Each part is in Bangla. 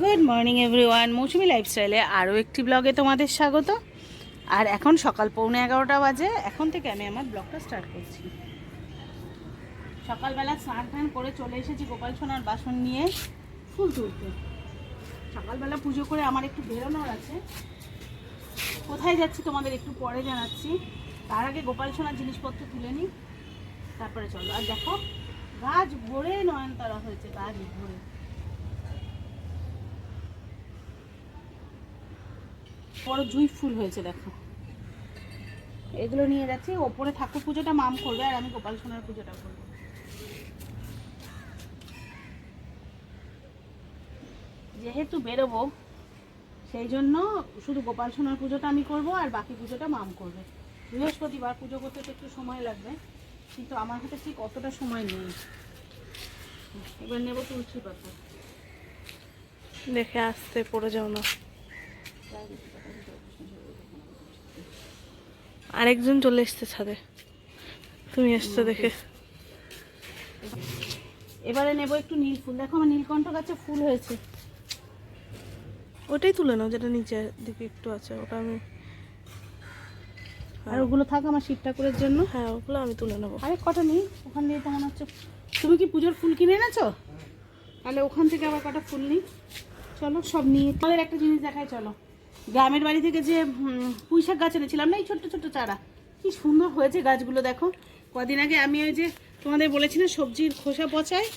গুড মর্নিং এভরিওয়ান, মৌসুমি লাইফস্টাইলে আরও একটি ব্লগে তোমাদের স্বাগত। আর এখন সকাল পৌনে এগারোটা বাজে, এখন থেকে আমি আমার ব্লগটা স্টার্ট করছি। সকালবেলা স্নান টান করে চলে এসেছি গোপাল সোনার বাসন নিয়ে ফুল তুলতে। সকালবেলা পুজো করে আমার একটু বেরোনোর আছে। কোথায় যাচ্ছি তোমাদের একটু পরে জানাচ্ছি। তার আগে গোপাল সোনার জিনিসপত্র তুলে নিই, তারপরে চলো। আর দেখো, গাছ ভরে নয়নতারা হয়েছে, গাছ ভরে। বড় জুই ফুল হয়েছে দেখো। এগুলো নিয়ে যাচ্ছি। ওপরে ঠাকুর পুজোটা মাম করবে আর আমি গোপাল সোনার পুজোটা করব। যেহেতু বেরোবো সেই জন্য শুধু গোপাল সোনার পুজোটা আমি করব আর বাকি পুজোটা মাম করবে। বৃহস্পতিবার পুজো করতে তো একটু সময় লাগবে কিন্তু আমার হাতে ঠিক অতটা সময় নেই। এবার নেব তুলসী পাতা। দেখে আসতে পড়ে যাও না। আরেকজন চলে এসছে ছাদে। তুমি এসছো দেখে। এবারে নেব একটু নীল ফুল। দেখো আমার নীলকণ্ঠ গাছে ফুল হয়েছে। ওটাই তুলে নাও যেটা নিচের দিকে একটু আছে ওটা আমি আর ওগুলো থাক আমার শিব ঠাকুরের জন্য। হ্যাঁ ওগুলো আমি তুলে নেব। আরে কটা নেই? ওখান দিয়ে তো মনে হচ্ছে তুমি কি পুজোর ফুল কিনে এনেছো? তাহলে ওখান থেকে আবার কটা ফুল নিই। চলো সব নিয়ে তোমাদের একটা জিনিস দেখাই চলো। গ্রামের বাড়ি থেকে যে হুম, পুঁই শাক গাছ এনেছিলাম না এই ছোট্ট ছোট্ট চারা। কি সুন্দর হয়েছে গাছগুলো দেখো। কদিন আগে আমি ওই যে তোমাদের বলেছি না সবজির খোসা পচায়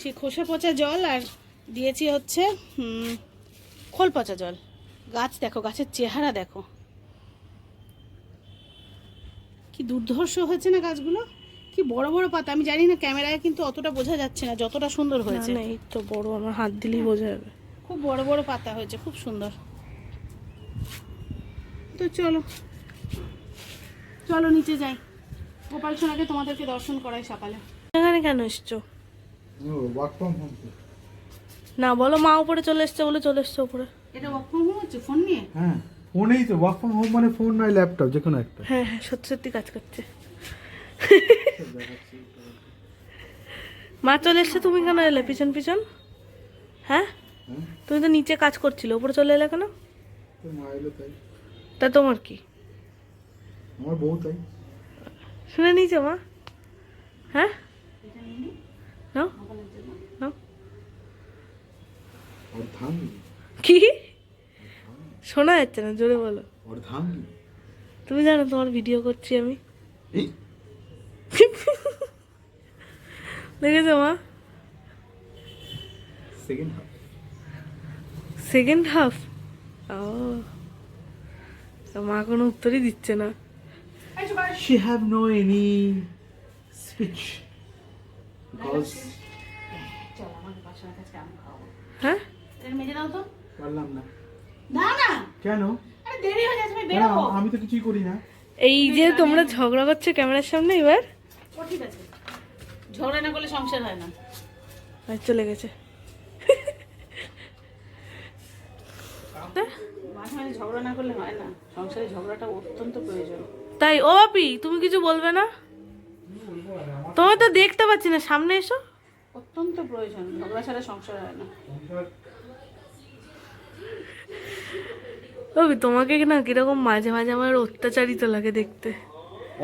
সেই খোসা পচা জল আর দিয়েছি হচ্ছে খোল পচা জল। গাছ দেখো গাছের চেহারা দেখো। কি দুর্ধর্ষ হয়েছে না গাছগুলো? কি বড় বড় পাতা আমি জানি না ক্যামেরায় কিন্তু অতটা বোঝা যাচ্ছে না যতটা সুন্দর হয়েছে। না এই তো বড় আমার হাত দিলেই বোঝা যাবে। খুব বড় বড় পাতা হয়েছে খুব সুন্দর। তো চলো। চলো নিচে যাই। গোপাল সোনাকে তোমাদেরকে দর্শন করাই সকালে। এখানে কেন এসছো? না বলো মা উপরে চলে এসছে বলে চলে এসছে উপরে। এটা ওয়ার্ক ফ্রম হোম হচ্ছে? ফোন নিয়ে? হ্যাঁ ফোনেই তো ওয়ার্ক ফ্রম হোম মানে ফোন নয় ল্যাপটপ যে কোনো একটা। হ্যাঁ হ্যাঁ সত্যি সত্যি কাজ করছে। মা চলে এসছে তুমি কেন এলে? পিছন পিছন? হ্যাঁ? তুমি তো নিচে কাজ করছিলে উপরে চলে এলে কেন? মা এলো তাই। তা তোমার কি? আমার বউ তাই। শুনে নিয়েছো মা। হ্যাঁ? নাও। নাও। কি? শোনা যাচ্ছে না জোরে বলো। তুমি জানো তোমার ভিডিও করছি আমি। দেখেছ মা? সেকেন্ড হাফ সেকেন্ড হাফ ও। তো মা কোনো উত্তরই দিচ্ছে না। She have no any speech. Because হ্যাঁ? মেজে দাও তো পারলাম না। না না। কেন? দেরি হয়ে যাচ্ছে আমি বেরোবো। আমি তো কিছুই করি না। এই যে তোমরা ঝগড়া করছ ক্যামেরার সামনে এবার? ও ঠিক আছে। ঝগড়া না করলে সংসার হয় না। আর চলে গেছে। মাঝে মাঝে ঝগড়া না করলে হয় না। সংসারে ঝগড়াটা অত্যন্ত প্রয়োজন। তাই? ও বাপি তুমি কিছু বলবে না? তোমার তো দেখতে পাচ্ছি না। সামনে এসো। অত্যন্ত প্রয়োজন। ঝগড়া ছাড়া সংসার হয় না। বাবি তোমাকে না কীরকম মাঝে মাঝে আমার অত্যাচারিত লাগে দেখতে।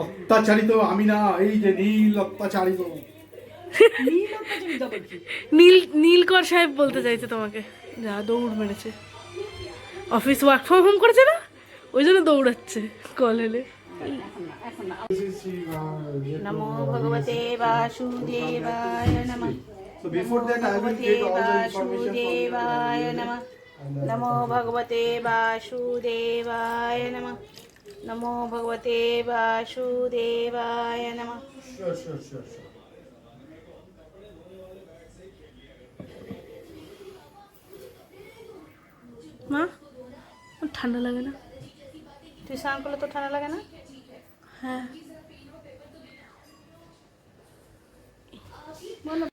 অত্যাচারিত আমি না এই যে নীল অত্যাচারিত। নীল নীলকর সাহেব বলতে চাইছে তোমাকে। যা দৌড় মেরেছে। অফিস ওয়ার্ক ফ্রম হোম করেছে না? ওই জন্য দৌড়াচ্ছে কল এলে নমো ভগবতে বাসুদেবায় নমঃ. বাসুদেবায় নমঃ। নমো ভগবতে বাসুদেবায় নমঃ। নমো ভগবতে বাসুদেবায় নমঃ. মা? ঠান্ডা লাগে না। তুই স্নান করলে তো ঠান্ডা লাগে না? হ্যাঁ। বলো।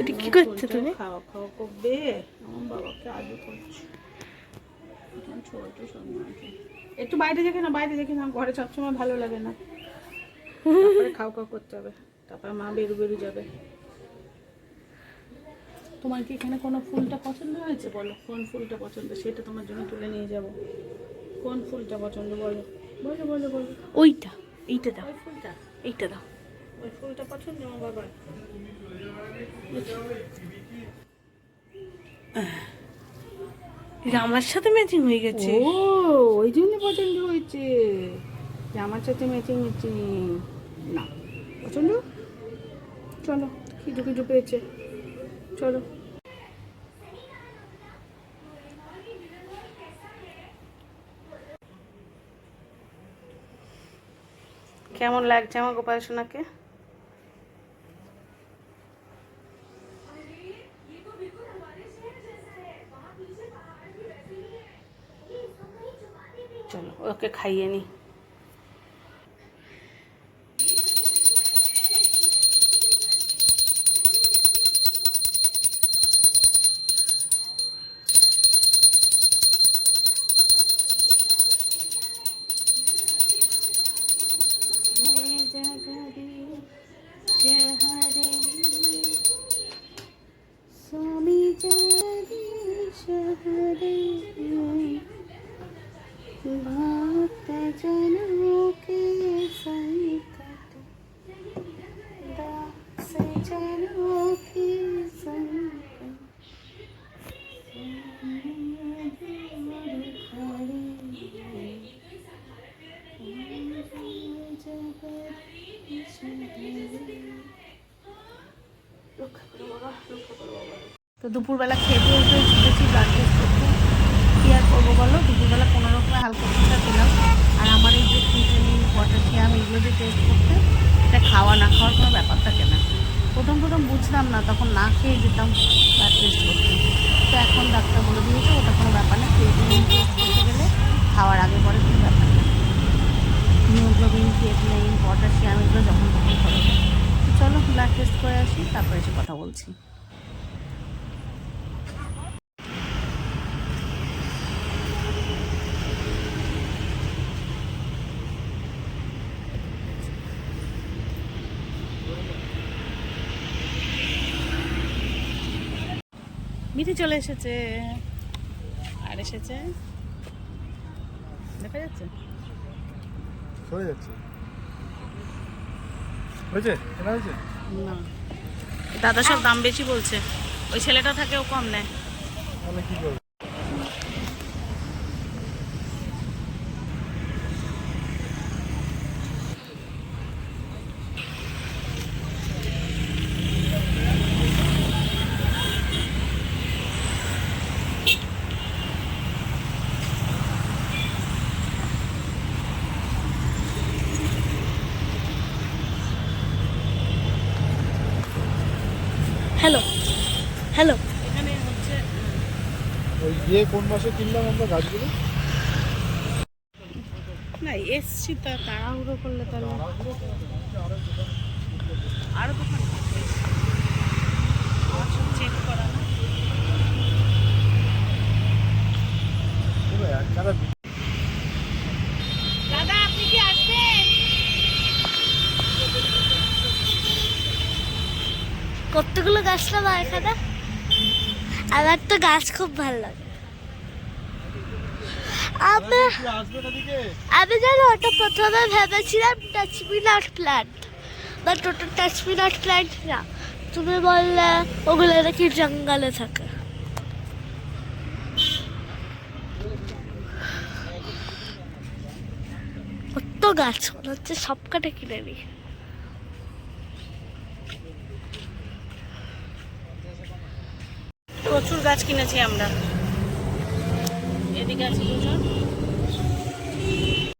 এটি কি করছ তুমি? খাওয়া খাওয়া করবে। আমার বাবাকে আগে করছে ছোট একটু বাইরে দেখে না বাইরে দেখে না ঘরে সবসময় ভালো লাগে না। তারপরে খাওয়া খাও করতে হবে। তারপর মা বেরু বেরু যাবে। তোমার কি এখানে কোনো ফুলটা পছন্দ হয়েছে বলো? কোন ফুলটা পছন্দ? সেটা তোমার জন্য তুলে নিয়ে যাব। কোন ফুলটা পছন্দ বলো? বলো বলো বলো। ওইটা এইটা দাও। ওই ফুলটা? এইটা দাও। ওই ফুলটা পছন্দ? আমার বাবার। জামার সাথে ম্যাচিং হয়ে গেছে। ও ওই জন্য পছন্দ হয়েছে। জামার সাথে ম্যাচিং ম্যাচিং না পছন্দ? চলো খিদু খিদু পেয়েছে। চলো। কেমন লাগছে আমার গোপাল সোনাকে? চলো ওকে খাইয়ে নি। স্বামী জগদীশ হরে ভক্ত জনকে সাই দুপুরবেলা খেয়ে দিয়ে উঠে ছুটেছি ব্লাড টেস্ট করতে কী আর করব বলো? দুপুরবেলা কোনো রকমে হালকা ফুলকা পেলাম আর আমার এই যে ভিটামিন পটাশিয়াম, এগুলো যে টেস্ট করতে, এটা খাওয়া না খাওয়ার কোনো ব্যাপার থাকে না প্রথম প্রথম বুঝতাম না, তখন না খেয়ে যেতাম ব্লাড টেস্ট করতে। তো এখন ডাক্তার বলে দিয়েছে, ওটা কোনো ব্যাপার না ক্রিয়েটিনিন টেস্ট করতে গেলে খাওয়ার আগে পরে কোনো ব্যাপার না। হিমোগ্লোবিন ক্রিয়েটিনিন পটাশিয়াম এগুলো যখন তখন তো চলো ব্লাড টেস্ট করে আসি, তারপরে এসে কথা বলছি। মিঠি চলে এসেছে। আর এসেছে। দেখা যাচ্ছে? সরে যাচ্ছে। হয়েছে? কেনা হয়েছে? না। দাদা সব দাম বেশি বলছে। ওই ছেলেটা থাকে ও কম নেয়। তাহলে কি করব হ্যালো হ্যালো এখানে হচ্ছে ওই গিয়ে কোন মাসে কিনলাম আমরা গাছগুলো? না এসছি তা তাড়াহুড়ো করলে তাহলে আরও দোকান চেক করা না পুরো এক টাকা দাদা আপনি কি আসবেন কতগুলো গাছ এখানে আমার তো গাছ খুব ভালো লাগে। আমি আমি জানো ওটা প্রথমে ভেবেছিলাম টাচমিনাট প্ল্যান্ট বাট ওটা টাচমিনাট প্ল্যান্ট না। তুমি বললে ওগুলো নাকি জঙ্গলে থাকে। কত গাছ মনে হচ্ছে সব কাটা কিনে নি প্রচুর গাছ কিনেছি আমরা। এদিকে আছে দুজন।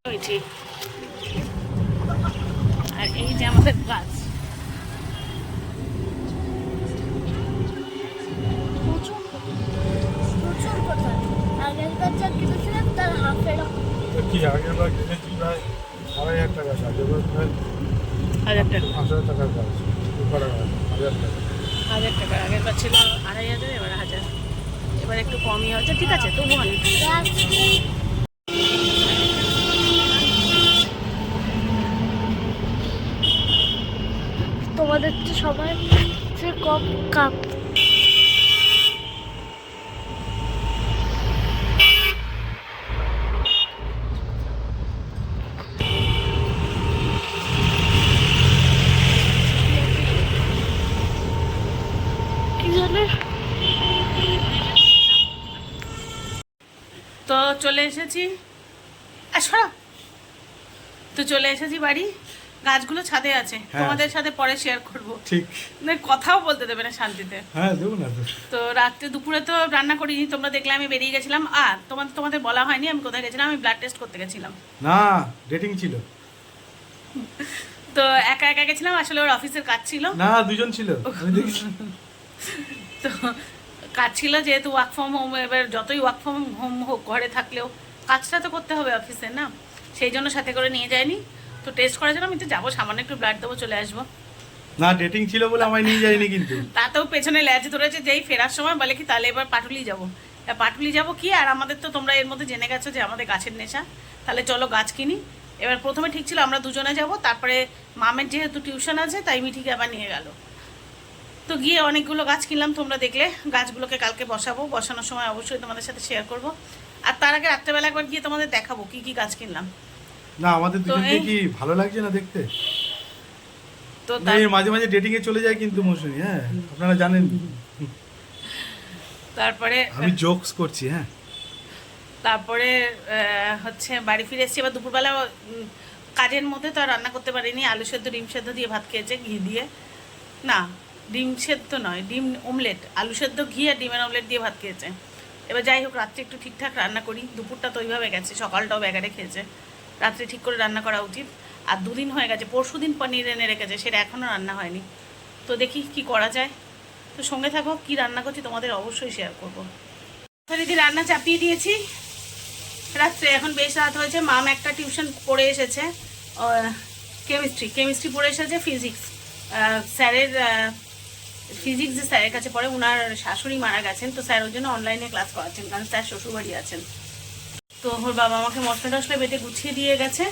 হয়েছি আর এই যে আমাদের গাছ। আগের বার কি আগের বার কিনেছি ভাই আড়াই হাজার টাকা এবার প্রায় হাজার টাকা। পাঁচ হাজার টাকার গাছ। হাজার টাকা। হাজার টাকা আগের বার ছিল আড়াই হাজার, এবার হাজার। এবার একটু কমই হচ্ছে, ঠিক আছে তবু অনেক। তোমাদের তো সবাই কম কাপ। তাহলে। তো চলে এসেছি। তো চলে এসেছি বাড়ি। গাছগুলো ছাদে আছে। হ্যাঁ। তোমাদের সাথে পরে শেয়ার করব। ঠিক। মানে কথাও বলতে দেবে না শান্তিতে। হ্যাঁ, তো রাত্রে দুপুরে তো রান্না করিনি তোমরা দেখলে আমি বেরিয়ে গেছিলাম। আর তোমাদের তোমাদের বলা হয়নি আমি কোথায় গেছিলাম? আমি ব্লাড টেস্ট করতে গেছিলাম। না ডেটিং ছিল। তো একা একা গেছিলাম আসলে ওর অফিসের কাজ ছিল। না দুজন ছিল। তো কাজ ছিল যেহেতু ওয়ার্ক ফ্রম হোম এবার যতই ওয়ার্ক ফ্রম হোম হোক ঘরে থাকলেও কাজটা তো করতে হবে অফিসে না? সেই জন্য সাথে করে নিয়ে যায়নি। তো টেস্ট করার জন্য আমি তো যাব সামান্য একটু ব্লাড দেবো চলে আসব। না ডেটিং ছিল বলে আমায় নিয়ে যায়নি কিন্তু। তাতেও পেছনে ল্যাজ ধরেছে যেই ফেরার সময় বলে কি তাহলে এবার পাটুলি যাব। তা পাটুলি যাব কি? আর আমাদের তো তোমরা এর মধ্যে জেনে গেছো যে আমাদের গাছের নেশা। তাহলে চলো গাছ কিনি। এবার প্রথমে ঠিক ছিল আমরা দুজনে যাব তারপরে মামের যেহেতু টিউশন আছে তাই মিঠিকে আবার নিয়ে গেল। তো গিয়ে অনেকগুলো গাছ কিনলাম তোমরা দেখলে। গাছগুলোকে কালকে বসাবো। বসানোর সময় অবশ্যই তোমাদের সাথে শেয়ার করব। আর তার আগে রাত্রেবেলা একবার গিয়ে তোমাদের দেখাবো কি কি গাছ কিনলাম। না আমাদের দুজনকে কি ভালো লাগছে না দেখতে? তো তার মাঝে মাঝে ডেটিং এ চলে যায় কিন্তু মৌসুমি হ্যাঁ? আপনারা জানেন। তারপরে আমি জোকস করছি হ্যাঁ? তারপরে হচ্ছে বাড়ি ফিরে এসেছি। এবার দুপুরবেলা কাজের মধ্যে তো আর রান্না করতে পারিনি। আলু সেদ্ধ ডিম সেদ্ধ দিয়ে ভাত খেয়েছে ঘি দিয়ে। না ডিম সেদ্ধ নয়, ডিম অমলেট আলু সেদ্ধ, ঘি আর ডিমের অমলেট দিয়ে ভাত খেয়েছে। এবার যাই হোক, রাত্রে একটু ঠিকঠাক রান্না করি। দুপুরটা তো ওইভাবে গেছে, সকালটাও ব্যাগারে খেয়েছে। রাত্রে ঠিক করে রান্না করা উচিত। আর দুদিন হয়ে গেছে পরশু দিন পনির এনে রেখেছে, সেটা এখনও রান্না হয়নি। তো দেখি কি করা যায়। তো সঙ্গে থাকো, কি রান্না করছি তোমাদের অবশ্যই শেয়ার করব। দিদি রান্না চাপিয়ে দিয়েছি। রাত্রে এখন বেশ রাত হয়েছে, মাম একটা টিউশন পড়ে এসেছে কেমিস্ট্রি কেমিস্ট্রি পড়ে এসেছে ফিজিক্স স্যারের ফিজিক্স যে স্যারের কাছে পড়ে ওনার শাশুড়ি মারা গেছেন, তো স্যার ওর জন্য অনলাইনে ক্লাস করাচ্ছেন, কারণ স্যার শ্বশুরবাড়ি আছেন। তো ওর বাবা আমাকে মশলা টশলা বেটে গুছিয়ে দিয়ে গেছে,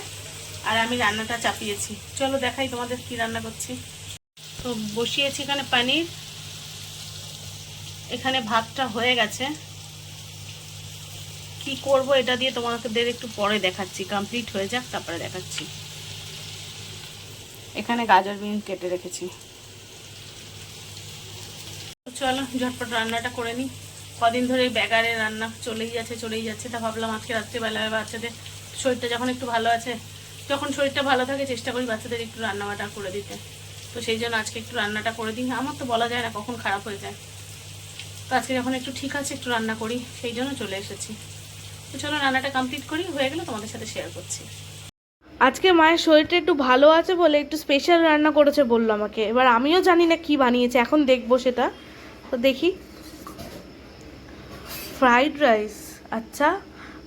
আর আমি রান্নাটা চাপিয়েছি। চলো দেখাই তোমাদের কি রান্না করছি। তো বসিয়েছি এখানে পানির। এখানে ভাতটা হয়ে গেছে। কি করব এটা দিয়ে তোমাদের একটু পরে দেখাচ্ছি। কমপ্লিট হয়ে যাক, তারপরে দেখাচ্ছি। এখানে গাজর বিন কেটে রেখেছি। চলো, ঝটপট রান্নাটা করে নিই কদিন ধরে ব্যাগারে রান্না চলেই যাচ্ছে চলেই যাচ্ছে। তা ভাবলাম আজকে রাত্রিবেলায় বাচ্চাদের শরীরটা যখন একটু ভালো আছে, যখন শরীরটা ভালো থাকে, চেষ্টা করি বাচ্চাদের একটু রান্নাবাটা করে দিতে। তো সেই জন্য আজকে একটু রান্নাটা করে দিই। আমার তো বলা যায় না কখন খারাপ হয়ে যায়। তো আজকে যখন একটু ঠিক আছে, একটু রান্না করি, সেই জন্য চলে এসেছি। তো চলো, রান্নাটা কমপ্লিট করি, হয়ে গেলে তোমাদের সাথে শেয়ার করছি। আজকে মায়ের শরীরটা একটু ভালো আছে বলে একটু স্পেশাল রান্না করেছে বলল আমাকে। এবার আমিও জানি না কি বানিয়েছে, এখন দেখব সেটা। তো দেখি। ফ্রাইড রাইস আচ্ছা।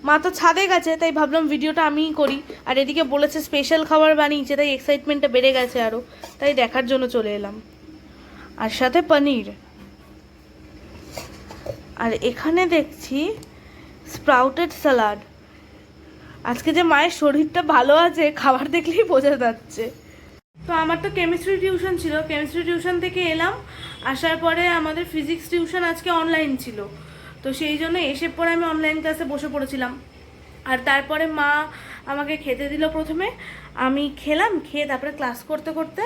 মা তো ছাদে গেছে, তাই ভাবলাম ভিডিওটা আমিই করি। আর এদিকে বলেছে স্পেশাল খাবার বানিয়েছে, তাই এক্সাইটমেন্টটা বেড়ে গেছে আরও তাই দেখার জন্য চলে এলাম। আর সাথে পনির। আর এখানে দেখছি স্প্রাউটেড স্যালাড আজকে যে মায়ের শরীরটা ভালো আছে, খাবার দেখলেই বোঝা যাচ্ছে। তো আমার তো কেমিস্ট্রি টিউশন ছিল কেমিস্ট্রি টিউশন থেকে এলাম। আসার পরে আমাদের ফিজিক্স টিউশন আজকে অনলাইন ছিল। তো সেই জন্য এসে পরে আমি অনলাইন ক্লাসে বসে পড়েছিলাম। আর তারপরে মা আমাকে খেতে দিল প্রথমে। আমি খেলাম, খেয়ে তারপরে ক্লাস করতে করতে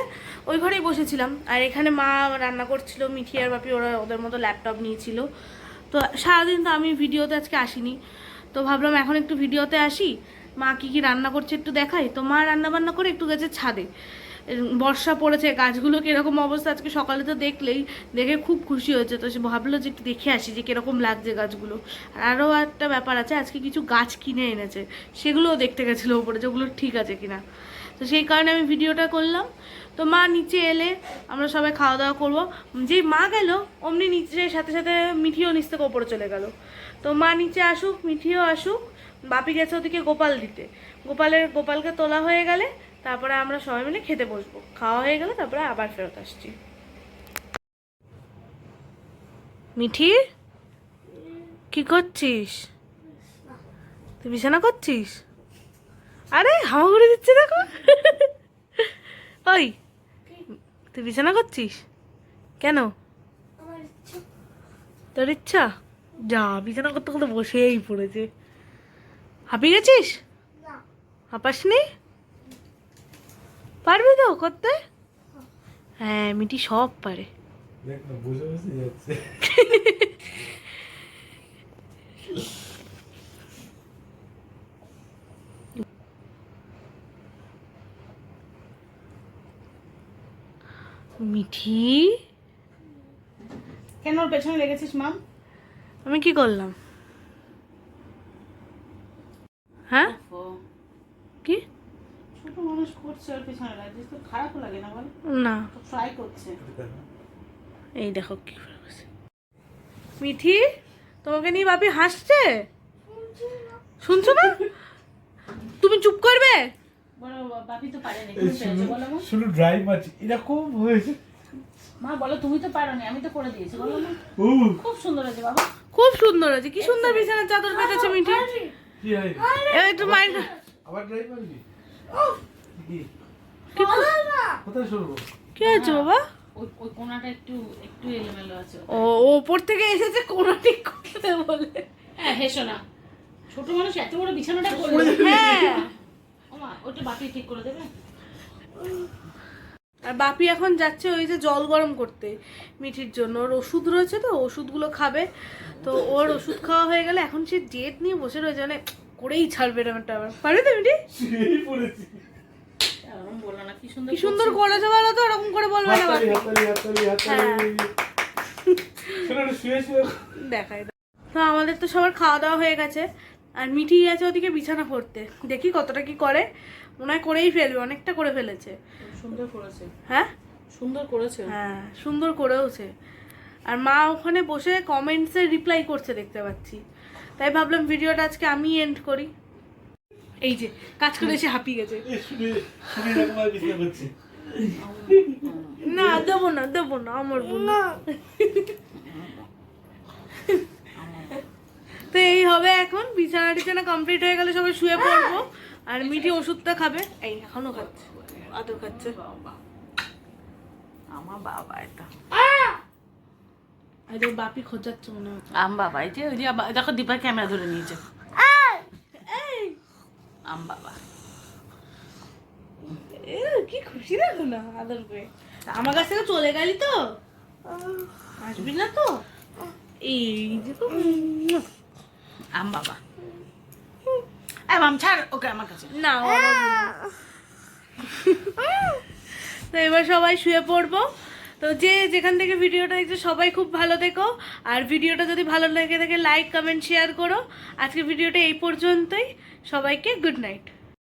ওই ঘরেই বসেছিলাম। আর এখানে মা রান্না করছিল, মিঠি আর বাপি ওরা ওদের মতো ল্যাপটপ নিয়েছিল। তো সারাদিন তো আমি ভিডিওতে আজকে আসিনি। তো ভাবলাম এখন একটু ভিডিওতে আসি। মা কি কি রান্না করছে একটু দেখাই। তো মা রান্না বান্না করে একটু গেছে ছাদে। বর্ষা পড়েছে, গাছগুলো কীরকম অবস্থা আজকে সকালে তো দেখলেই, দেখে খুব খুশি হয়েছে। তো সে ভাবলো যে দেখে আসি যে কীরকম লাগছে গাছগুলো। আর আরও একটা ব্যাপার আছে, আজকে কিছু গাছ কিনে এনেছে, সেগুলোও দেখতে গেছিল উপরে যেগুলো ঠিক আছে কিনা। তো সেই কারণে আমি ভিডিওটা করলাম। তো মা নিচে এলে আমরা সবাই খাওয়া দাওয়া করব। যেই মা গেল, অমনি নিচে সাথে সাথে মিঠিও নিচ থেকে ওপরে চলে গেল। তো মা নিচে আসুক, মিঠিও আসুক, বাপি গেছে ওদিকে গোপাল দিতে। গোপালের, গোপালকে তোলা হয়ে গেলে তারপরে আমরা সবাই মিলে খেতে বসবো। খাওয়া হয়ে গেলে তারপরে আবার ফেরত আসছি। মিঠি? কি করছিস? তুই বিছানা করছিস? আরে হাওয়া করে দিচ্ছে দেখো। ওই তুই বিছানা করছিস? কেন? তোর ইচ্ছা? যা বিছানা করতে করতে বসেই পড়েছে। হাঁপিয়ে গেছিস? হাঁপাসনি? পারবে তো করতে? হ্যাঁ মিটি সব পারে। মিঠি? কেন ওর পেছনে লেগেছিস মাম আমি কি করলাম? হ্যাঁ? না বল? না। তো করছে। এই দেখো কি করে মিঠি তোমাকে নিয়ে বাপি হাসছে? শুনছো না? তুমি চুপ করবে? বলো বাপি তো পারেনি। তুমি মা। শুধু ড্রাইভ আছে এরকম হয়েছে। মা বলো তুমি তো পারোনি আমি তো করে দিয়েছি বলো খুব সুন্দর বাবা। খুব সুন্দর আছে কি সুন্দর বিছানার চাদর পেতেছে মিঠি। একটু মাইন্ড আবার ড্রাইভ কোথায় সরবো কি হয়েছে বাবা? ওই ওই কোনাটা একটু একটু এলোমেলো আছে ও ও ওপর থেকে এসেছে কোনো ঠিক করতে বলে। হ্যাঁ হেসো না। ছোট মানুষ এত বড় বিছানাটা করবে হ্যাঁ। ওমা ওটা বাপি ঠিক করে দেবে? আর বাপি এখন যাচ্ছে ওই যে জল গরম করতে মিঠির জন্য। ওর ওষুধ রয়েছে তো ওষুধগুলো খাবে। তো ওর ওষুধ খাওয়া হয়ে গেলে এখন সে ডেট নিয়ে বসে রয়েছে মানে করেই ছাড়বে এরকম একটা আবার পারবে তো মিঠি শুয়েই পড়েছি এরকম বলল না কি সুন্দর কি করেছে বলো তো ওরকম করে বলবে না শুয়ে দেখাই তো আমাদের তো সবার খাওয়া দাওয়া হয়ে গেছে আর মিঠি আছে ওদিকে বিছানা পড়তে দেখি কতটা কি করে। মনে হয় করেই ফেলবে অনেকটা করে ফেলেছে। সুন্দর করেছে। হ্যাঁ? সুন্দর করেছে। হ্যাঁ সুন্দর করেওছে। আর মা ওখানে বসে কমেন্টসে রিপ্লাই করছে দেখতে পাচ্ছি। তাই ভাবলাম ভিডিওটা আজকে আমি এন্ড করি। এই যে কাজ করে এসে হাঁপিয়ে গেছে। আর না দেবো না দেবো না আমার বোন। তো এই হবে এখন বিছানা টিছানা কমপ্লিট হয়ে গেলে সবাই শুয়ে পড়ব। আর মিঠি ওষুধটা খাবে। এই এখনও খাচ্ছে আদর খাচ্ছে। আমার বাবা এটা। যে বাপি খোঁজাচ্ছে মনে হচ্ছে আম বাবা এই যে ওই যে দেখো দীপা ক্যামেরা ধরে নিয়েছে। আম বাবা। এ, কি খুশি দেখো না আদর করে। আমার কাছ থেকে চলে গেলি তো? আসবি না তো? এই যে তো। আম বাবা। মাম ছাড় ওকে আমার কাছে। না। তো এবার সবাই শুয়ে পড়ব। তো যে যেখান থেকে ভিডিওটা দেখছ, সবাই খুব ভালো দেখো আর ভিডিওটা যদি ভালো লেগে থাকে লাইক কমেন্ট শেয়ার করো। আজকে ভিডিওটা এই পর্যন্তই। সবাইকে গুড নাইট